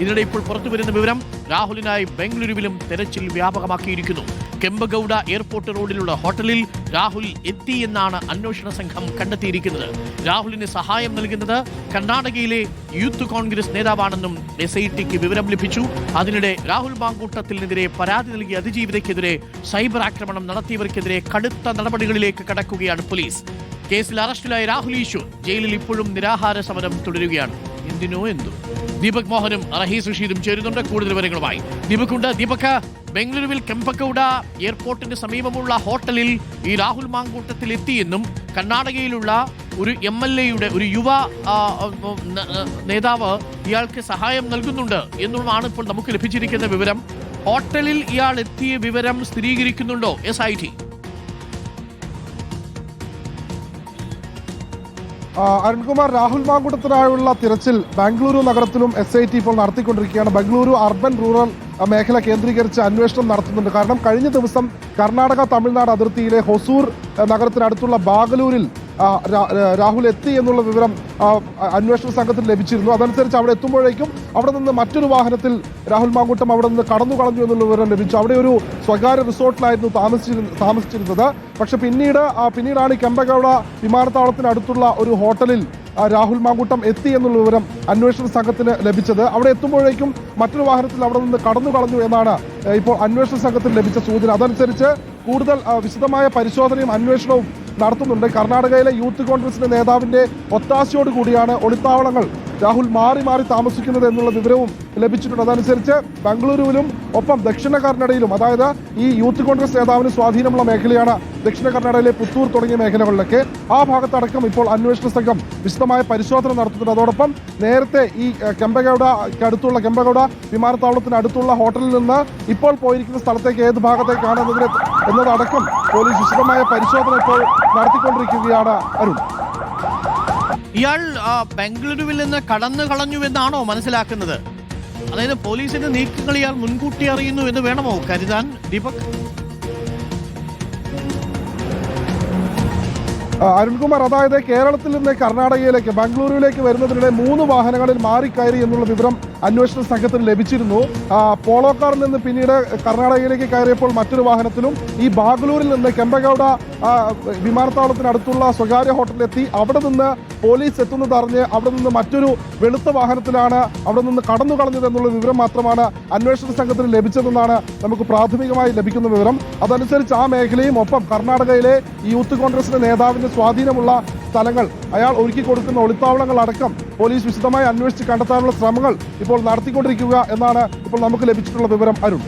ഇതിനിടെ ഇപ്പോൾ പുറത്തു വരുന്ന വിവരം രാഹുലിനായി ബംഗളൂരുവിലും തെരച്ചിൽ വ്യാപകമാക്കിയിരിക്കുന്നു. കെമ്പഗൌഡ എയർപോർട്ട് റോഡിലുള്ള ഹോട്ടലിൽ രാഹുൽ എത്തി എന്നാണ് അന്വേഷണ സംഘം കണ്ടെത്തിയിരിക്കുന്നത്. രാഹുലിന് സഹായം നൽകുന്നത് കർണാടകയിലെ യൂത്ത് കോൺഗ്രസ് നേതാവാണെന്നും എസ് ഐ ടിക്ക് വിവരം ലഭിച്ചു. അതിനിടെ രാഹുൽ മാങ്കൂട്ടത്തിനെതിരെ പരാതി നൽകിയ അതിജീവിതയ്ക്കെതിരെ സൈബർ ആക്രമണം നടത്തിയവർക്കെതിരെ കടുത്ത നടപടികളിലേക്ക് കടക്കുകയാണ് പോലീസ്. കേസിൽ അറസ്റ്റിലായ രാഹുൽ ഈശ്വർ ജയിലിൽ ഇപ്പോഴും നിരാഹാര സമരം തുടരുകയാണ്. എന്തിനോ എന്തോ ദീപക് മോഹനും റഹീസ് റഷീദും ചേരുന്നുണ്ട് കൂടുതൽ വിവരങ്ങളുമായി. ദീപക് ഉണ്ട് ദീപക് ബംഗളൂരുവിൽ കെമ്പക്കൗഡ എയർപോർട്ടിന് സമീപമുള്ള ഹോട്ടലിൽ ഈ രാഹുൽ മാങ്കൂട്ടത്തിൽ എത്തിയെന്നും കർണാടകയിലുള്ള ഒരു എം എൽ എയുടെ ഒരു യുവ നേതാവ് ഇയാൾക്ക് സഹായം നൽകുന്നുണ്ട് എന്നുള്ളതാണ് ഇപ്പോൾ നമുക്ക് ലഭിച്ചിരിക്കുന്ന വിവരം. ഹോട്ടലിൽ ഇയാൾ എത്തിയ വിവരം സ്ഥിരീകരിക്കുന്നുണ്ടോ? S I T Arunkumar Rahul മാങ്കുടത്തിനായുള്ള തിരച്ചിൽ ബാംഗ്ലൂരു നഗരത്തിലും എസ് ഐ ടി ഇപ്പോൾ നടത്തിക്കൊണ്ടിരിക്കുകയാണ്. ബംഗളൂരു അർബൻ റൂറൽ മേഖല കേന്ദ്രീകരിച്ച് അന്വേഷണം നടത്തുന്നുണ്ട്. കാരണം കഴിഞ്ഞ ദിവസം കർണാടക തമിഴ്നാട് അതിർത്തിയിലെ ഹൊസൂർ നഗരത്തിനടുത്തുള്ള ബാഗലൂരിൽ രാഹുൽ എത്തി എന്നുള്ള വിവരം അന്വേഷണ സംഘത്തിന് ലഭിച്ചിരുന്നു. അതനുസരിച്ച് അവിടെ എത്തുമ്പോഴേക്കും അവിടെ നിന്ന് മറ്റൊരു വാഹനത്തിൽ രാഹുൽ മാങ്കൂട്ടം അവിടെ നിന്ന് കടന്നു കളഞ്ഞു എന്നുള്ള വിവരം ലഭിച്ചു. അവിടെ ഒരു സ്വകാര്യ റിസോർട്ടിലായിരുന്നു താമസിച്ചിരുന്നത് താമസിച്ചിരുന്നത്. പക്ഷെ പിന്നീട് പിന്നീടാണ് ഈ കെമ്പഗൌഡ വിമാനത്താവളത്തിനടുത്തുള്ള ഒരു ഹോട്ടലിൽ രാഹുൽ മാങ്കൂട്ടം എത്തി എന്നുള്ള വിവരം അന്വേഷണ സംഘത്തിന് ലഭിച്ചത്. അവിടെ എത്തുമ്പോഴേക്കും മറ്റൊരു വാഹനത്തിൽ അവിടെ നിന്ന് കടന്നു കളഞ്ഞു എന്നാണ് ഇപ്പോൾ അന്വേഷണ സംഘത്തിന് ലഭിച്ച സൂചന. അതനുസരിച്ച് കൂടുതൽ വിശദമായ പരിശോധനയും അന്വേഷണവും നടത്തുന്നുണ്ട്. കർണാടകയിലെ യൂത്ത് കോൺഗ്രസിന്റെ നേതാവിന്റെ ഒത്താശയോട് കൂടിയാണ് ഒളിത്താവളങ്ങൾ രാഹുൽ മാറി മാറി താമസിക്കുന്നത് എന്നുള്ള വിവരവും ലഭിച്ചിട്ടുണ്ട്. അതനുസരിച്ച് ബംഗളൂരുവിലും ഒപ്പം ദക്ഷിണ കർണാടകയിലും അതായത് ഈ യൂത്ത് കോൺഗ്രസ് നേതാവിന് സ്വാധീനമുള്ള മേഖലയാണ് ദക്ഷിണ കർണാടകയിലെ പുത്തൂർ തുടങ്ങിയ മേഖലകളിലൊക്കെ. ആ ഭാഗത്തടക്കം ഇപ്പോൾ അന്വേഷണ സംഘം വിശദമായ പരിശോധന നടത്തുന്നുണ്ട്. അതോടൊപ്പം നേരത്തെ ഈ കെമ്പഗൌഡയ്ക്ക് കെമ്പഗൌഡ അടുത്തുള്ള കെമ്പഗൌഡ വിമാനത്താവളത്തിന് അടുത്തുള്ള ഹോട്ടലിൽ നിന്ന് ഇപ്പോൾ പോയിരിക്കുന്ന സ്ഥലത്തേക്ക് ഏത് ഭാഗത്തേക്കാണ് എന്നതിനെ എന്നതടക്കം പോലീസ് വിശദമായ പരിശോധന ഇപ്പോൾ നടത്തിക്കൊണ്ടിരിക്കുകയാണ് അരുൺ. ഇയാൾ ബംഗളൂരുവിൽ നിന്ന് കടന്നു കളഞ്ഞു എന്നാണോ മനസ്സിലാക്കുന്നത്? അതായത് പോലീസിന്റെ നീക്കങ്ങൾ ഇയാൾ മുൻകൂട്ടി അറിയുന്നു എന്ന് വേണമോ കരുതാൻ ദീപക്? അരുൺകുമാർ അതായത് കേരളത്തിൽ നിന്ന് കർണാടകയിലേക്ക് ബംഗളൂരുവിലേക്ക് വരുന്നതിനിടെ മൂന്ന് വാഹനങ്ങളിൽ മാറിക്കയറി എന്നുള്ള വിവരം അന്വേഷണ സംഘത്തിന് ലഭിച്ചിരുന്നു. പോളോക്കാറിൽ നിന്ന് പിന്നീട് കർണാടകയിലേക്ക് കയറിയപ്പോൾ മറ്റൊരു വാഹനത്തിലും ഈ ബാംഗ്ലൂരിൽ നിന്ന് കെമ്പഗൌഡ വിമാനത്താവളത്തിനടുത്തുള്ള സ്വകാര്യ ഹോട്ടലിലെത്തി. അവിടെ നിന്ന് പോലീസ് എത്തുന്നത് അറിഞ്ഞ് അവിടെ നിന്ന് മറ്റൊരു വെളുത്ത വാഹനത്തിലാണ് അവിടെ നിന്ന് കടന്നു കളഞ്ഞത് എന്നുള്ള വിവരം മാത്രമാണ് അന്വേഷണ സംഘത്തിന് ലഭിച്ചതെന്നാണ് നമുക്ക് പ്രാഥമികമായി ലഭിക്കുന്ന വിവരം. അതനുസരിച്ച് ആ മേഖലയും ഒപ്പം കർണാടകയിലെ യൂത്ത് കോൺഗ്രസിന്റെ നേതാവിന്റെ സ്വാധീനമുള്ള സ്ഥലങ്ങൾ അയാൾ ഒരുക്കി കൊടുക്കുന്ന ഒളിത്താവളങ്ങൾ അടക്കം പോലീസ് വിശദമായി അന്വേഷിച്ച് കണ്ടെത്താനുള്ള ശ്രമങ്ങൾ ഇപ്പോൾ നടത്തിക്കൊണ്ടിരിക്കുക എന്നാണ് ഇപ്പോൾ നമുക്ക് ലഭിച്ചിട്ടുള്ള വിവരം. അരുൺ.